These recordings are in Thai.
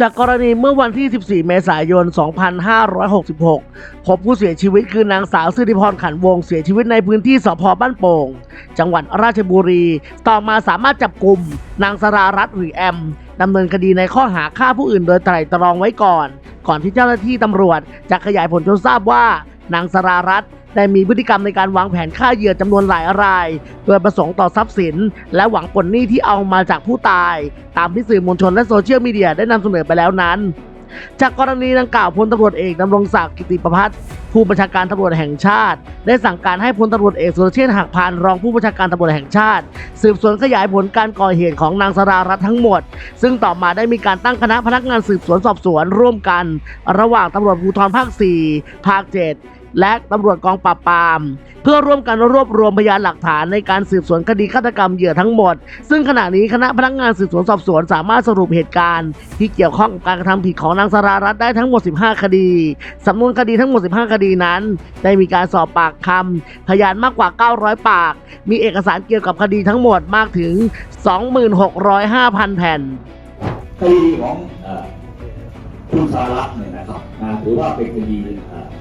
จากกรณีเมื่อวันที่ 14 เมษายน 2566 พบผู้เสียชีวิตคือนางสาวสิริพรขันวงเสียชีวิตในพื้นที่สพบ้านโป่ง จังหวัดราชบุรี ต่อมาสามารถจับกลุ่มนางสรารัตน์หรือแอมดำเนินคดีในข้อหาฆ่าผู้อื่นโดยไตร่ตรองไว้ก่อน ก่อนที่เจ้าหน้าที่ตำรวจจะขยายผลจนทราบว่านางสรารัตน์ ได้มีพฤติกรรมในการวางแผนฆ่าเหยื่อจำนวนหลายราย โดยประสงค์ต่อทรัพย์สิน และหวังผลหนี้ที่เอามาจากผู้ตาย ตามที่สื่อมวลชนและโซเชียลมีเดียได้นำเสนอไปแล้วนั้น จากกรณีดังกล่าวพลตำรวจเอกดำรงศักดิ์กิติประพัฒน์ผู้บัญชาการตำรวจแห่งชาติ ได้สั่งการให้พลตำรวจเอกสุรเชษฐ์หักพานรองผู้บัญชาการตำรวจแห่งชาติ สืบสวนขยายผลการก่อเหตุของนางสรารัตน์ทั้งหมด ซึ่งต่อมาได้มีการตั้งคณะพนักงานสืบสวนสอบสวนร่วมกัน ระหว่างตำรวจภูธรภาค 4 ภาค 7 และตำรวจกองปราบปราม เพื่อร่วมกันรวบรวมพยานหลักฐานในการสืบสวนคดีฆาตกรรมเหยื่อทั้งหมด ซึ่งขณะนี้คณะพนักงานสืบสวนสอบสวนสามารถสรุปเหตุการณ์ ที่เกี่ยวข้องกับการกระทำผิดของนางสรารัตน์ได้ทั้งหมด 15 คดีสำนวนคดีทั้งหมด 15 คดีนั้น ได้มีการสอบปากคำพยานมากกว่า 900 ปาก มีเอกสารเกี่ยวกับคดีทั้งหมดมากถึง 26,500 แผ่นคดีของคุณสารัตน์เนี่ยนะครับถือว่าเป็นคดี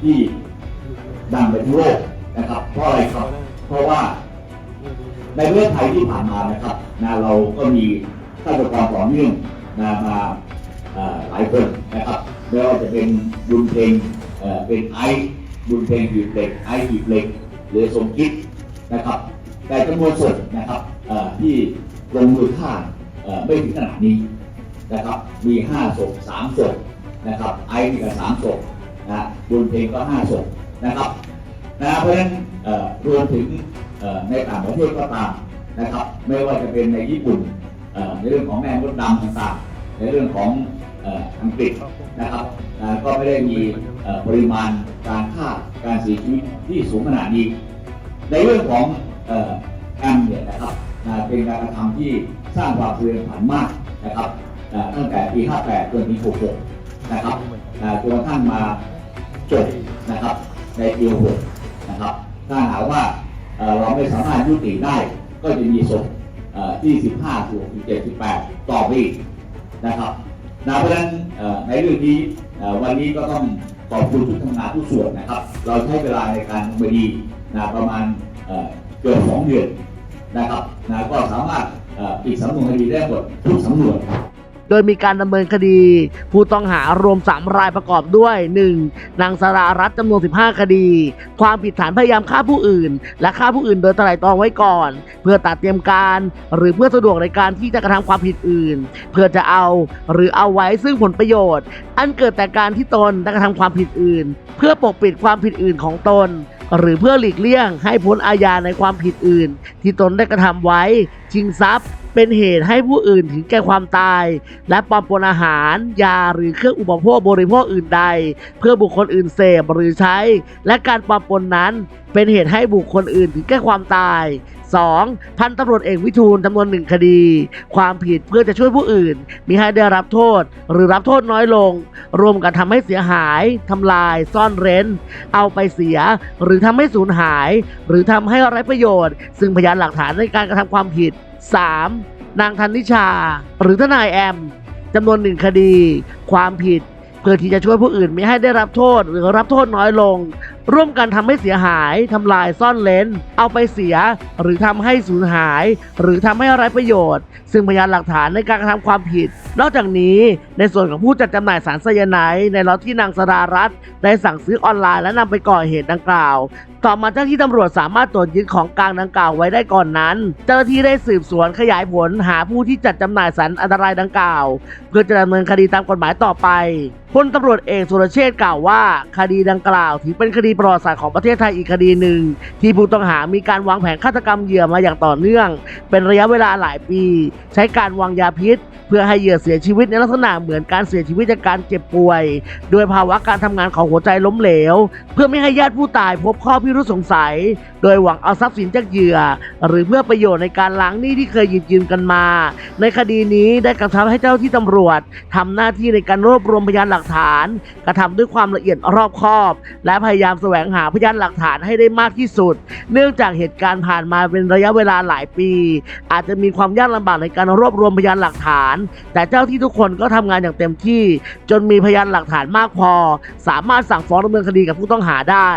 ที่ ดังไปทั่วโลกนะครับเพราะอะไรครับ เพราะว่าในประเทศไทยที่ผ่านมานะครับนะเราก็มีฆาตกรต่อเนื่องนะมาหลายคนนะครับไม่ว่าจะเป็นบุญเพลงเป็นไอซ์บุญเพลงหีบเหล็กไอซ์หีบเหล็กหรือสมคิดนะครับ แต่จำนวนศพนะครับที่ลงมือฆ่าไม่ถึงขนาดนี้นะครับ มีห้าศพสามศพนะครับ ไอซ์นี่ก็สามศพนะฮะบุญเพลงก็ห้าศพ นะครับนะเพราะฉะนั้นรวมถึงในต่างประเทศก็ตามนะครับ ไม่ว่าจะเป็นในญี่ปุ่นในเรื่องของแม่มดดำต่างๆในเรื่องของอังกฤษนะครับก็ไม่ได้มีปริมาณการฆ่าการเสียชีวิตที่สูงขนาดนี้ ในเรื่องของแอมเนี่ยนะครับเป็นการกระทำที่สร้างความเทือนขวัญมากนะครับตั้งแต่ปี 58จนปี66 นะครับจนกระทั่งมาจบนะครับ ในปี66นะครับ ถ้าหากว่าเราไม่สามารถยุติได้ ก็จะมีศพเอ่อที่ 15ถึง17 18 ต่อไปอีกนะครับนะเพราะฉะนั้นในเรื่องนี้วันนี้ก็ต้องขอบคุณทุกทำงานทุกส่วนนะครับ เราใช้เวลาในการทำคดีนะประมาณเกือบสองเดือนนะครับนะก็สามารถเอ่อปิดสำนวนคดีได้หมดทุกสำนวน โดยมีการดำเนินคดี ผู้ต้องหารวม 3 รายประกอบด้วย 1. นางสรารัตน์จำนวน 15 คดี ความผิดฐานพยายามฆ่าผู้อื่น และฆ่าผู้อื่นโดยตร่ตรองไว้ก่อน เพื่อตัดเตรียมการ หรือเพื่อสะดวกในการที่จะกระทำความผิดอื่น เพื่อจะเอาหรือเอาไว้ซึ่งผลประโยชน์ อันเกิดแต่การที่ตนได้กระทำความผิดอื่น เพื่อปกปิดความผิดอื่นของตน หรือเพื่อหลีกเลี่ยงให้พ้นอาญาในความผิดอื่น ที่ตนได้กระทำไว้ ชิงทรัพย์ เป็นเหตุให้ผู้อื่นถึงแก่ความตาย และปลอมปนอาหาร ยาหรือเครื่องอุปโภคบริโภคอื่นใด เพื่อบุคคลอื่นเสพหรือใช้ และการปลอมปนนั้น เป็นเหตุให้บุคคลอื่นถึงแก่ความตาย 2. พันตำรวจเอกวิทูลจำนวนหนึ่งคดี ความผิดเพื่อจะช่วยผู้อื่นมิให้ได้รับโทษ หรือรับโทษน้อยลง รวมกันทำให้เสียหายทำลาย ซ่อนเร้น เอาไปเสีย หรือทำให้สูญหาย หรือทำให้ไร้ประโยชน์ ซึ่งพยานหลักฐานในการกระทำความผิด 3. นางธันนิชา หรือทนายแอมจำนวนหนึ่งคดี ความผิดเพื่อที่จะช่วยผู้อื่นไม่ให้ได้รับโทษ หรือรับโทษน้อยลง ร่วมกันทำให้เสียหายทำลายซ่อนเลนเอาไปเสีย หรือทำให้สูญหาย หรือทำให้ไร้ประโยชน์ ซึ่งพยานหลักฐานในการกระทำความผิด นอกจากนี้ในส่วนของผู้จัดจำหน่ายสารไซยาไนด์ในล็อตที่นางสรารัตน์ได้สั่งซื้อออนไลน์และนำไปก่อเหตุดังกล่าว ต่อมาเจ้าที่ตำรวจสามารถตรวจยึดของกลางดังกล่าวไว้ได้ก่อนนั้น เจ้าหน้าที่ได้สืบสวนขยายผลหาผู้ที่จัดจำหน่ายสารอันตรายดังกล่าว เพื่อจะดำเนินคดีตามกฎหมายต่อไปพลตำรวจเอกสุรเชษฐ์กล่าวว่า คดีดังกล่าวถือเป็นคดีประวัติศาสตร์ของประเทศไทยอีกคดีหนึ่ง ที่ผู้ต้องหามีการวางแผนฆาตกรรมเหยื่อมาอย่างต่อเนื่อง เป็นระยะเวลาหลายปี ใช้การวางยาพิษ เพื่อให้เหยื่อเสียชีวิตในลักษณะเหมือนการเสียชีวิตจากการเจ็บป่วย โดยภาวะการทำงานของหัวใจล้มเหลว เพื่อไม่ให้ญาติผู้ตายพบข้อพิรุษสงสัยโดยหวังเอาทรัพย์สินจากเหยื่อ หรือเพื่อประโยชน์ในการล้างหนี้ที่เคยหยิบยืมกันมา ในคดีนี้ได้กำชับให้เจ้าที่ตำรวจทำหน้าที่ในการรวบรวมพยานหลักฐาน กระทำด้วยความละเอียดรอบคอบ และพยายามแสวงหาพยานหลักฐานให้ได้มากที่สุด เนื่องจากเหตุการณ์ผ่านมาเป็นระยะเวลาหลายปี อาจจะมีความยากลำบากในการรวบรวมพยานหลักฐาน แต่เจ้าที่ทุกคนก็ทำงานอย่างเต็มที่ จนมีพยานหลักฐานมากพอ สามารถสั่งฟ้องดำเนินคดีกับผู้ต้องหาได้